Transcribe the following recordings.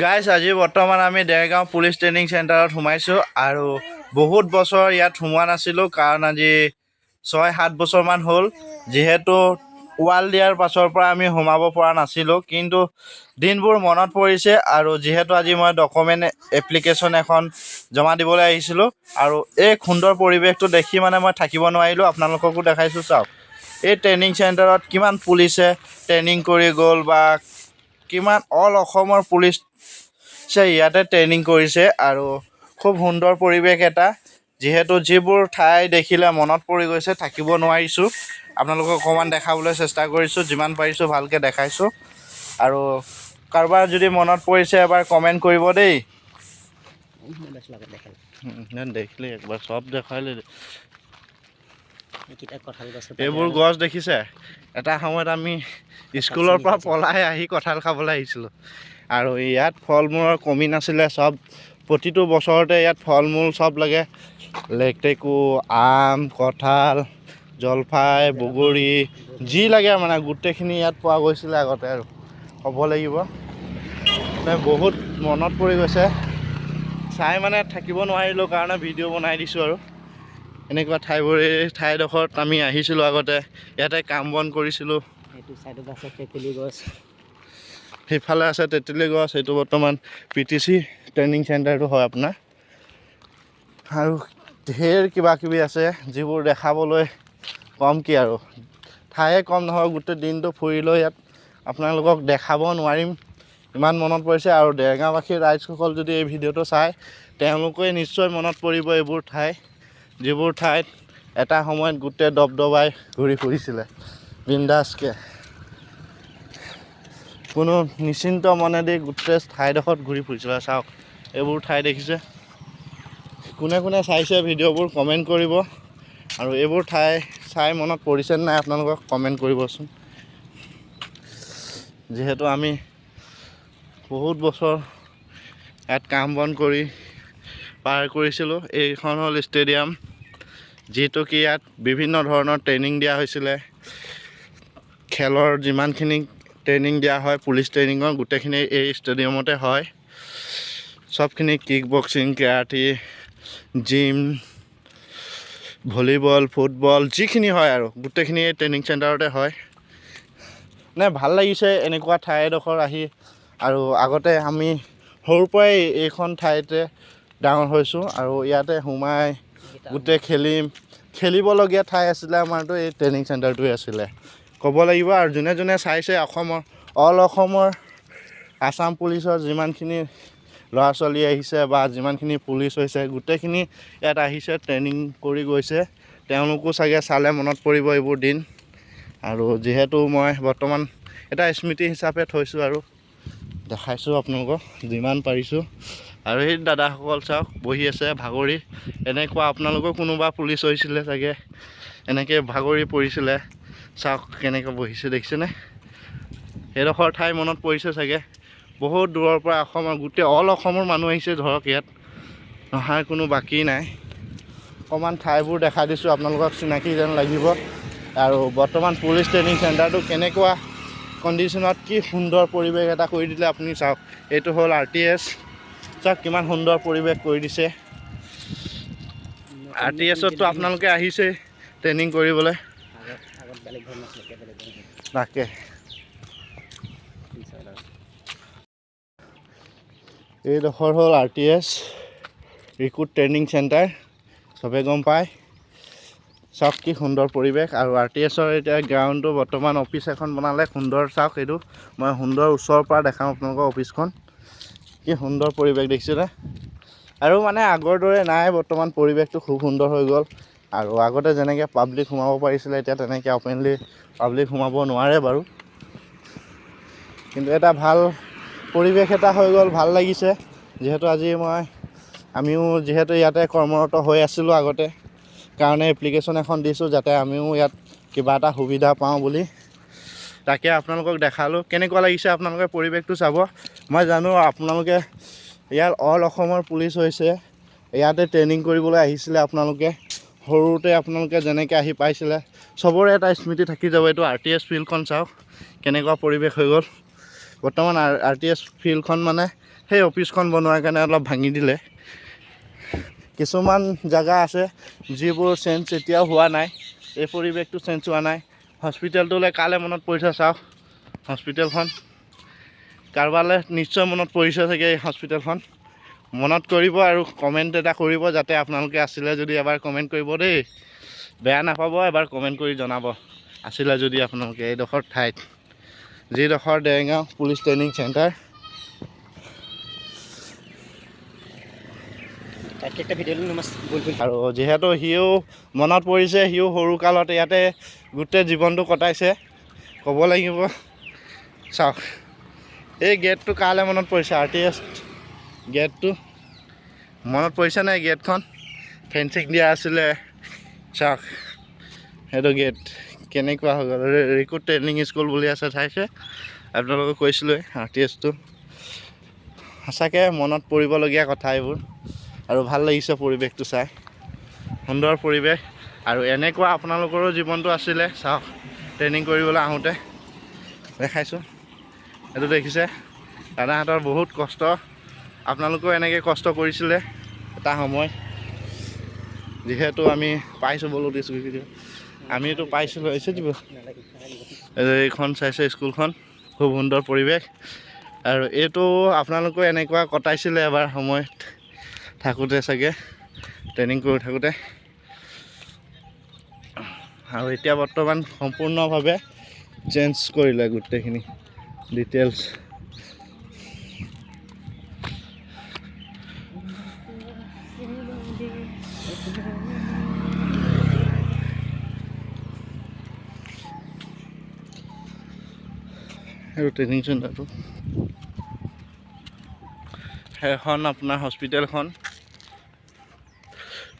Guys আজি বৰ্তমান আমি দেৰগাঁও পুলিচ ট্ৰেইনিং চেণ্টাৰত সোমাইছোঁ আৰু বহুত বছৰ ইয়াত সোমোৱা নাছিলোঁ, কাৰণ আজি ছয়, সাত বছৰমান হ'ল। যিহেতু ৱাল দিয়াৰ পাছৰ পৰা আমি সোমাব পৰা নাছিলোঁ, কিন্তু দিনবোৰ মনত পৰিছে আৰু যিহেতু আজি মই ডকুমেণ্ট এপ্লিকেশ্যন এখন জমা দিবলৈ আহিছিলোঁ আৰু এই সুন্দৰ পৰিৱেশটো দেখি মানে মই থাকিব নোৱাৰিলোঁ। আপোনালোককো দেখাইছোঁ, চাওক। এই ট্ৰেইনিং চেণ্টাৰত কিমান পুলিচে ট্ৰেইনিং কৰি গ'ল বা কিমান অল অসমৰ পুলিচ ইয়াতে ট্ৰেইনিং কৰিছে আৰু খুব সুন্দৰ পৰিৱেশ এটা। যিহেতু যিবোৰ ঠাই দেখিলে মনত পৰি গৈছে থাকিব নোৱাৰিছোঁ। আপোনালোকক অকণমান দেখাবলৈ চেষ্টা কৰিছোঁ যিমান পাৰিছোঁ ভালকৈ দেখাইছোঁ। আৰু কাৰোবাৰ যদি মনত পৰিছে এবাৰ কমেণ্ট কৰিব দেই। দেখিলে একবাৰ চব দেখালে এইবোৰ গছ দেখিছে? এটা সময়ত আমি স্কুলৰ পৰা পলাই আহি কঁঠাল খাবলৈ আহিছিলোঁ। আৰু ইয়াত ফল মূলৰ কমি নাছিলে চব প্ৰতিটো বছৰতে ইয়াত ফল মূল চব লাগে। লেটেকু আম কঁঠাল জলফাই বগৰী যি লাগে মানে গোটেইখিনি ইয়াত পোৱা গৈছিলে আগতে আৰু। ক'ব লাগিব। বহুত মনত পৰি গৈছে। চাই মানে থাকিব নোৱাৰিলোঁ কাৰণে ভিডিঅ' বনাই দিছোঁ আৰু। এনেকুৱা ঠাইবোৰ এই ঠাইডোখৰত আমি আহিছিলোঁ আগতে। ইয়াতে কাম বন কৰিছিলোঁ। এইটো চাইডত আছে তেঁতেলী গছ। সেইফালে আছে তেতেলী গছ সেইটো বৰ্তমান পি টি চি ট্ৰেইনিং চেণ্টাৰটো হয় আপোনাৰ। আৰু ঢেৰ কিবা কিবি আছে যিবোৰ দেখাবলৈ কম কি আৰু। ঠায়ে কম নহয় গোটেই দিনটো ফুৰিলৈ ইয়াত আপোনালোকক দেখাব নোৱাৰিম। ইমান মনত পৰিছে আৰু দেৰগাঁওবাসীৰ ৰাইজসকল যদি এই ভিডিঅ'টো চায় তেওঁলোকে নিশ্চয় মনত পৰিব এইবোৰ ঠাই। যিবোৰ ঠাইত এটা সময়ত গোটেই দবদবাই ঘূৰি ফুৰিছিলে। বিন্দাছকৈ কোনো নিশ্চিন্ত মনেদি গোটেই ঠাইডোখৰত ঘূৰি ফুৰিছিলে। চাওক, এইবোৰ ঠাই দেখিছে। কোনে কোনে চাইছে ভিডিঅ'বোৰ কমেণ্ট কৰিব। আৰু এইবোৰ ঠাই চাই মনত পৰিছেনে নাই আপোনালোকক কমেণ্ট কৰিবচোন। যিহেতু আমি বহুত বছৰ ইয়াত কাম বন কৰি পাৰ কৰিছিলোঁ। এইখন হ'ল ষ্টেডিয়াম। যিহেতু কি ইয়াত বিভিন্ন ধৰণৰ ট্ৰেইনিং দিয়া হৈছিলে। খেলৰ যিমানখিনি ট্ৰেইনিং দিয়া হয় পুলিচ ট্ৰেইনিঙৰ গোটেইখিনি এই ষ্টেডিয়ামতে হয়। চবখিনি kick boxing karate gym volleyball football যিখিনি হয় আৰু, গোটেইখিনি এই ট্ৰেইনিং চেণ্টাৰতে হয়। মানে ভালো লাগিছে এনেকুৱা ঠাই এডোখৰ আহি। আৰু আগতে আমি সৰুৰ পৰাই এইখন ঠাইতে ডাঙৰ হৈছোঁ। আৰু ইয়াতে সোমাই গোটেই খেলিম খেলিবলগীয়া ঠাই আছিলে আমাৰতো এই ট্ৰেইনিং চেণ্টাৰটোৱে আছিলে। ক'ব লাগিব আৰু যোনে যোনে চাইছে অসমৰ অল অসমৰ আছাম পুলিচৰ যিমানখিনি ল'ৰা ছোৱালী আহিছে বা যিমানখিনি পুলিচ হৈছে গোটেইখিনি ইয়াত আহিছে ট্ৰেইনিং কৰি গৈছে। তেওঁলোকো চাগে চালে মনত পৰিব এইবোৰ দিন। আৰু যিহেতু মই বৰ্তমান এটা স্মৃতি হিচাপে থৈছোঁ আৰু। দেখাইছোঁ আপোনালোকক যিমান পাৰিছোঁ। আৰু সেই দাদাসকল চাওক বহি আছে ভাগৰি। এনেকুৱা আপোনালোকৰ কোনোবা পুলিচ হৈছিলে চাগে এনেকৈ ভাগৰি পৰিছিলে। চাওক কেনেকৈ বহিছে দেখিছেনে? সেইডোখৰ ঠাই মনত পৰিছে চাগে। বহুত দূৰৰ পৰা অসমৰ গোটেই অল অসমৰ মানুহ আহিছে ধৰক ইয়াত। নহাৰ কোনো বাকী নাই। অকণমান ঠাইবোৰ দেখাই দিছোঁ আপোনালোকক চিনাকি যেন লাগিব। আৰু বৰ্তমান পুলিচ ট্ৰেইনিং চেণ্টাৰটো কেনেকুৱা কণ্ডিশ্যনত কি সুন্দৰ পৰিৱেশ এটা কৰি দিলে আপুনি চাওক। এইটো হ'ল আৰ টি এছ। চাওক কিমান সুন্দৰ পৰিৱেশ কৰি দিছে। আৰ টি এছততো আপোনালোকে আহিছে ট্ৰেইনিং কৰিবলৈ। তাকে। এইডোখৰ হ'ল R T S recruit training centre. চবে গম পায়। চাওক কি সুন্দৰ পৰিৱেশ। আৰু আৰ টি এছৰ এতিয়া গ্ৰাউণ্ডটো বৰ্তমান অফিচ এখন বনালে। সুন্দৰ চাওক এইটো। মই সুন্দৰ ওচৰৰ পৰা দেখাওঁ আপোনালোকৰ অফিচখন কি সুন্দৰ পৰিৱেশ দেখিছেনে আৰু মানে আগৰ দৰে নাই, বৰ্তমান পৰিৱেশটো খুব সুন্দৰ হৈ গ'ল। আৰু আগতে যেনেকৈ পাব্লিক সোমাব পাৰিছিলে, এতিয়া তেনেকৈ অপেনলি পাব্লিক সোমাব নোৱাৰে বাৰু। কিন্তু এটা ভালো পৰিৱেশ এটা হৈ গ'ল, ভালো লাগিছে। যিহেতু আজি মই, আমিও যিহেতু ইয়াতে কৰ্মৰত হৈ আছিলোঁ আগতে, কাৰণে এপ্লিকেশ্যন এখন দিছোঁ যাতে আমিও ইয়াত কিবা এটা সুবিধা পাওঁ বুলি। তাকে আপোনালোকক দেখালোঁ। কেনেকুৱা লাগিছে আপোনালোকে পৰিৱেশটো চাব? মই জানো আপোনালোকে ইয়াত অল অসমৰ পুলিচ হৈছে। ইয়াতে ট্ৰেইনিং কৰিবলৈ আহিছিলে আপোনালোকে। সৰুতে আপোনালোকে যেনেকৈ আহি পাইছিলে। চবৰে এটা স্মৃতি থাকি যাব। এইটো আৰ টি এছ ফিল্ডখন চাওক কেনেকুৱা পৰিৱেশ হৈ গ'ল। বৰ্তমান আৰ টি এছ ফিল্ডখন মানে সেই অফিচখন বনোৱাৰ কাৰণে অলপ ভাঙি দিলে। কিছুমান জেগা আছে যিবোৰ চেঞ্জ এতিয়াও হোৱা নাই। এই পৰিৱেশটো চেঞ্জ হোৱা নাই। হস্পিটেলটোলৈ কালে মনত পৰিছে, চাওক। হস্পিটেলখন। কাৰোবালৈ নিশ্চয় মনত পৰিছে চাগে এই হস্পিটেলখন। মনত কৰিব আৰু কমেণ্ট এটা কৰিব যাতে আপোনালোকে আছিলে যদি এবাৰ কমেণ্ট কৰিব দেই। বেয়া নাপাব, এবাৰ কমেণ্ট কৰি জনাব। আছিলে যদি আপোনালোকে এইডোখৰ ঠাইত। যিডোখৰ দেৰগাঁও পুলিচ ট্ৰেইনিং চেণ্টাৰ একটা নমাজ বলবুল। আৰু যিহেতু সিও মনত পৰিছে, সিও সৰুকালত ইয়াতে গোটেই জীৱনটো কটাইছে। ক'ব লাগিব। চাওক, এই গেটটো কালৈ মনত পৰিছে আৰ টি এছ গেটটো মনত পৰিছে নাই গেটখন ফেঞ্চিং দিয়া আছিলে। চাওক, সেইটো গেট কেনেকুৱা হৈ গ'ল। ৰিকুট ট্ৰেইনিং স্কুল বুলি আছে চাইছে আপোনালোকক কৈছিলোঁৱে আৰ টি। এছটো সঁচাকৈ মনত পৰিবলগীয়া কথা এইবোৰ। আৰু ভাল লাগিছে পৰিৱেশটো চাই। সুন্দৰ পৰিৱেশ। আৰু এনেকুৱা আপোনালোকৰো জীৱনটো আছিলে চাওক ট্ৰেইনিং কৰিবলৈ আহোঁতে। দেখাইছোঁ। এইটো দেখিছে। দাদাহঁতৰ বহুত কষ্ট। আপোনালোকেও এনেকৈ কষ্ট কৰিছিলে এটা সময়। যিহেতু আমি পাইছোঁ বলো দিছোঁ আমিতো পাইছিলোঁ হৈছে দিব। এইখন চাইছে স্কুলখন খুব সুন্দৰ পৰিৱেশ। আৰু এইটো আপোনালোকেও এনেকুৱা কটাইছিলে এবাৰ সময়ত। থাকোঁতে চাগে ট্ৰেইনিং কৰি থাকোঁতে। আৰু এতিয়া বৰ্তমান সম্পূৰ্ণভাৱে চেঞ্জ কৰিলে গোটেইখিনি ডিটেইলছ আৰু ট্ৰেইনিং চেণ্টাৰটো সেইখন আপোনাৰ হস্পিটেলখন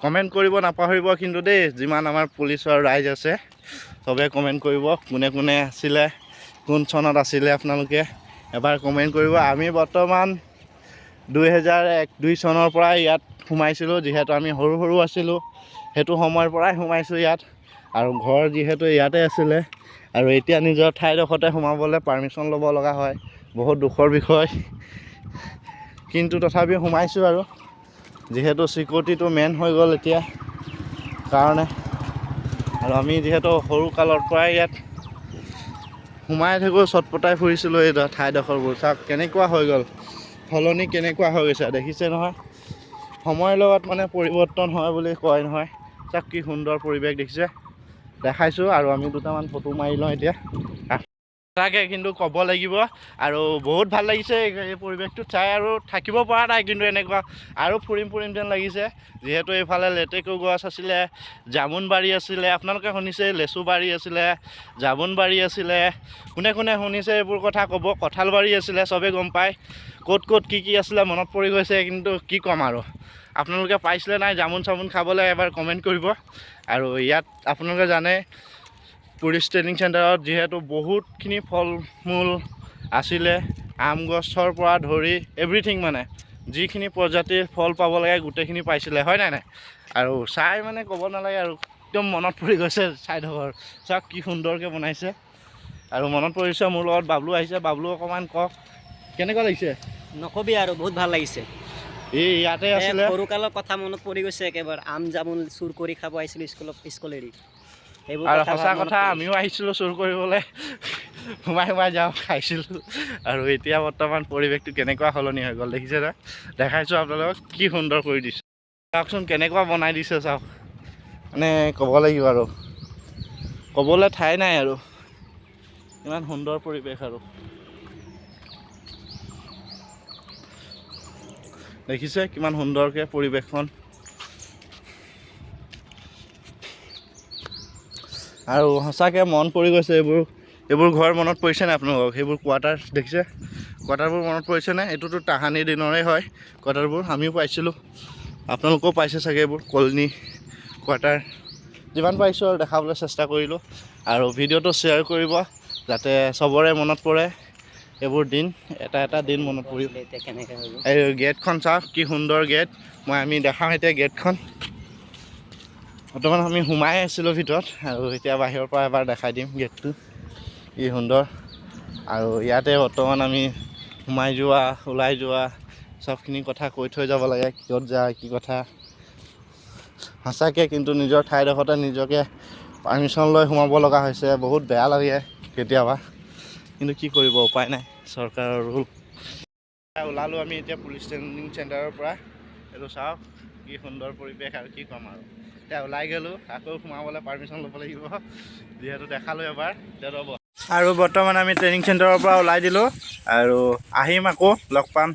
কমেণ্ট কৰিব, নাপাহৰিব কিন্তু দেই, যিমান আমাৰ পুলিচৰ ৰাইজ আছে, চবে কমেণ্ট কৰিব, কোনে কোনে আছিলে, কোন চনত আছিলে আপোনালোকে, এবাৰ কমেণ্ট কৰিব। আমি বৰ্তমান দুহেজাৰ এক, দুই চনৰ পৰাই ইয়াত সোমাইছিলোঁ, যিহেতু আমি সৰু সৰু আছিলোঁ, সেইটো সময়ৰ পৰাই সোমাইছোঁ ইয়াত, আৰু ঘৰ যিহেতু ইয়াতে আছিলে, আৰু এতিয়া নিজৰ ঠাইডোখৰতে সোমাবলৈ পাৰ্মিশ্যন ল'ব লগা হয়, বহুত দুখৰ বিষয়, কিন্তু তথাপিও সোমাইছোঁ আৰু। যিহেতু চিকিউৰিটিটো মেইন হৈ গ'ল এতিয়া কাৰণে। আৰু আমি যিহেতু সৰু কালৰ পৰাই ইয়াত সোমাই থাকোঁ চটপটাই ফুৰিছিলোঁ এই ঠাইডোখৰবোৰ। চাওক কেনেকুৱা হৈ গ'ল। সলনি কেনেকুৱা হৈ গৈছে দেখিছে নহয়? সময়ৰ লগত মানে পৰিৱৰ্তন হয় বুলি কয় নহয়। চাওক কি সুন্দৰ পৰিৱেশ দেখিছে। দেখাইছোঁ আৰু আমি দুটামান ফটো মাৰি লওঁ এতিয়া। তাকে কিন্তু ক'ব লাগিব। আৰু বহুত ভালো লাগিছে এই পৰিৱেশটোত চাই আৰু থাকিব পৰা নাই কিন্তু এনেকুৱা। আৰু ফুৰিম ফুৰিম যেন লাগিছে। যিহেতু এইফালে লেটেকু গছ আছিলে জামুনবাৰী আছিলে, আপোনালোকে শুনিছে লেচুবাৰী আছিলে জামুনবাৰী আছিলে। কোনে কোনে শুনিছে এইবোৰ কথা ক'ব? কঁঠালবাৰী আছিলে চবেই গম পায়। ক'ত ক'ত, কি কি আছিলে মনত পৰি গৈছে, কিন্তু কি ক'ম আৰু। আপোনালোকে পাইছিলে নাই জামুন চামুন খাবলৈ, এবাৰ কমেণ্ট কৰিব। আৰু ইয়াত আপোনালোকে জানে পুলিচ ট্ৰেইনিং চেণ্টাৰত যিহেতু বহুতখিনি ফল মূল আছিলে আম গছৰ পৰা ধৰি এভৰিথিং মানে যিখিনি প্ৰজাতিৰ ফল পাব লাগে গোটেইখিনি পাইছিলে হয় নাই নাই? আৰু চাই মানে ক'ব নালাগে আৰু একদম মনত পৰি গৈছে চাইডোখৰ চাওক কি সুন্দৰকৈ বনাইছে। আৰু মনত পৰিছে মোৰ লগত বাবলু আহিছে বাবলু অকণমান কওক কেনেকুৱা লাগিছে? নকবি আৰু বহুত ভালো লাগিছে। এই ইয়াতে আছিলে। সৰুকালৰ কথা মনত পৰি গৈছে একেবাৰে আম জামুন চুৰ কৰি খাব আহিছিলোঁ স্কুলত স্কুল এৰি আৰু সঁচা কথা আমিও আহিছিলোঁ চুৰ কৰিবলৈ। সোমাই সোমাই যাওঁ খাইছিলোঁ। আৰু এতিয়া বৰ্তমান পৰিৱেশটো কেনেকুৱা সলনি হৈ গ'ল দেখিছে না? দেখাইছোঁ আপোনালোকক কি সুন্দৰ কৰি দিছে। চাওকচোন কেনেকুৱা বনাই দিছে চাওক। মানে ক'ব লাগিব আৰু। ক'বলৈ ঠাই নাই আৰু। ইমান সুন্দৰ পৰিৱেশ আৰু। দেখিছে কিমান সুন্দৰকৈ পৰিৱেশখন। আৰু সঁচাকৈ মন পৰি গৈছে এইবোৰ এইবোৰ ঘৰ মনত পৰিছে নাই আপোনালোকক? সেইবোৰ কোৱাৰ্টাৰ দেখিছে? কোৱাৰ্টাৰবোৰ মনত পৰিছেনে এইটোতো তাহানি দিনৰে হয় কোৱাৰ্টাৰবোৰ আমিও পাইছিলোঁ। আপোনালোকেও পাইছে চাগে এইবোৰ কলনী কোৱাৰ্টাৰ যিমান পাৰিছোঁ আৰু দেখাবলৈ চেষ্টা কৰিলোঁ। আৰু ভিডিঅ'টো শ্বেয়াৰ কৰিব যাতে চবৰে মনত পৰে এইবোৰ দিন। এটা এটা দিন মনত পৰিব এই গেটখন চাওক কি সুন্দৰ গেট। মই আমি দেখাওঁ এতিয়া গেটখন। বৰ্তমান আমি সোমাই আছিলোঁ ভিতৰত আৰু এতিয়া বাহিৰৰ পৰা এবাৰ দেখাই দিম গেটটো, কি সুন্দৰ। আৰু ইয়াতে বৰ্তমান আমি সোমাই যোৱা, ওলাই যোৱা, চবখিনি কথা কৈ থৈ যাব লাগে কিয়ত যায়, কি কথা। সঁচাকৈ কিন্তু নিজৰ ঠাইডোখৰতে নিজকে পাৰ্মিশ্যন লৈ সোমাব লগা হৈছে, বহুত বেয়া লাগে কেতিয়াবা। কিন্তু কি কৰিব, উপায় নাই, চৰকাৰৰ ৰুল ওলালোঁ আমি এতিয়া পুলিচ ট্ৰেইনিং চেণ্টাৰৰ পৰা। এইটো চাওক, কি সুন্দৰ পৰিৱেশ আৰু কি ক'ম আৰু। এতিয়া ওলাই গ'লোঁ, আকৌ সোমাবলৈ পাৰ্মিশ্যন ল'ব লাগিব। যিহেতু দেখালোঁ এবাৰ, এতিয়া ৰ'ব। আৰু বৰ্তমান আমি ট্ৰেইনিং চেণ্টাৰৰ পৰা ওলাই দিলোঁ, আৰু আহিম আকৌ, লগ পাম।